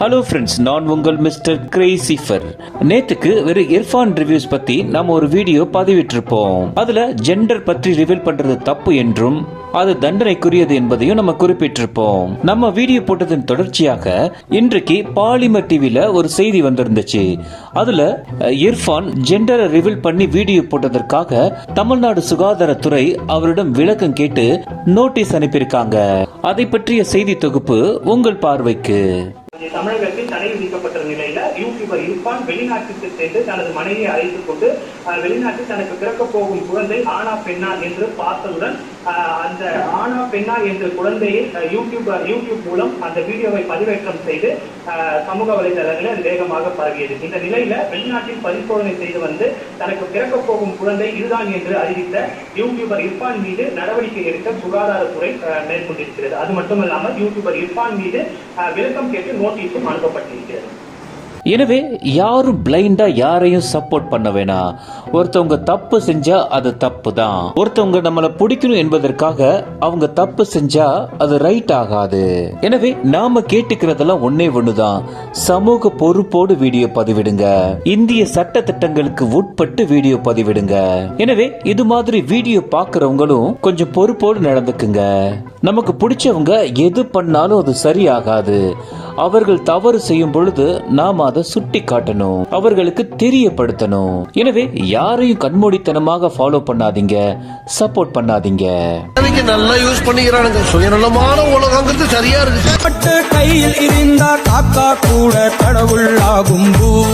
Hello friends நான் உங்கள் mister கிரேசிஃபர் நேத்துக்கு ஒரு இர்ஃபான் ரிவ்யூஸ் பத்தி நாம ஒரு வீடியோ பதிவிட்டிருப்போம். அதுல ஜெண்டர் பற்றி ரிவீல் பண்றது தப்பு என்றும் அது தண்டனைக்குரியது என்பதையும் நம்ம குறிப்பிட்டிருப்போம். நம்ம வீடியோ போட்டதன் தொடர்ச்சியாக இன்றைக்கு பாலிமர் டிவியில ஒரு செய்தி வந்திருந்துச்சு. அதுல இர்ஃபான் ஜெண்டரை ரிவீல் பண்ணி வீடியோ போட்டதற்காக தமிழ்நாடு சுகாதாரத்துறை அவரிடம் விளக்கம் கேட்டு நோட்டீஸ் அனுப்பியிருக்காங்க. அதை பற்றிய செய்தி தொகுப்பு உங்கள் பார்வைக்கு. தமிழகத்தில் தடை விதிக்கப்பட்ட நிலையில யூடியூபர் இர்ஃபான் வெளிநாட்டுக்கு சென்று தனது மனைவியை அழைத்துக் கொண்டு வெளிநாட்டில் தனக்கு பிறக்க போகும் குழந்தை ஆனா பெண்ணா என்று பார்த்ததுடன் அந்த ஆனா பெண்ணா என்ற குழந்தையை யூடியூபர் யூடியூப் யூடியூப் மூலம் அந்த வீடியோவை பதிவேற்றம் செய்து சமூக வலைதளங்களில் அது வேகமாக பரவியது. இந்த நிலையில வெளிநாட்டில் பரிசோதனை செய்து வந்து தனக்கு பிறக்க போகும் குழந்தை இதுதான் என்று அறிவித்த யூடியூபர் இர்பான் மீது நடவடிக்கை எடுக்க சுகாதாரத்துறை மேற்கொண்டிருக்கிறது. அது மட்டுமல்லாமல் யூடியூபர் இர்பான் மீது விளக்கம் கேட்டு நோட்டீஸும் அனுப்பப்பட்டிருக்கிறது எனவே யாரும் பிளைண்டா யாரையும் சப்போர்ட் பண்ண வேணாம் ஒருத்தவங்க தப்பு செஞ்சா அது தப்பு தான் ஒருத்தவங்க நம்மள பிடிக்கணும் என்பதற்காக அவங்க தப்பு செஞ்சா அது ரைட் ஆகாது. எனவே நாம கேட்டுக்கிறதெல்லாம் ஒன்னே ஒண்ணுதான். சமூக பொறுப்போடு வீடியோ பதிவிடுங்க. இந்திய சட்ட திட்டங்களுக்கு உட்பட்டு வீடியோ பதிவிடுங்க. எனவே இது மாதிரி வீடியோ பாக்குறவங்களும் கொஞ்சம் பொறுப்போடு நடந்துக்குங்க. நமக்கு பிடிச்சவங்க எது பண்ணாலும் அது சரியாகாது. அவர்கள் தவறு செய்யும் பொழுது நாம் அதை சுட்டி காட்டணும் அவர்களுக்கு தெரியப்படுத்தணும். எனவே யாரையும் கண்மூடித்தனமாக ஃபாலோ பண்ணாதீங்க சப்போர்ட் பண்ணாதீங்க. நல்லா யூஸ் பண்ணிக்கிறானுங்க. சுயநலமான உலகங்கிறது சரியா இருக்கு. பட்டு கையில் இருந்தா காக்கா கூட கடவுள் ஆகும் பூமி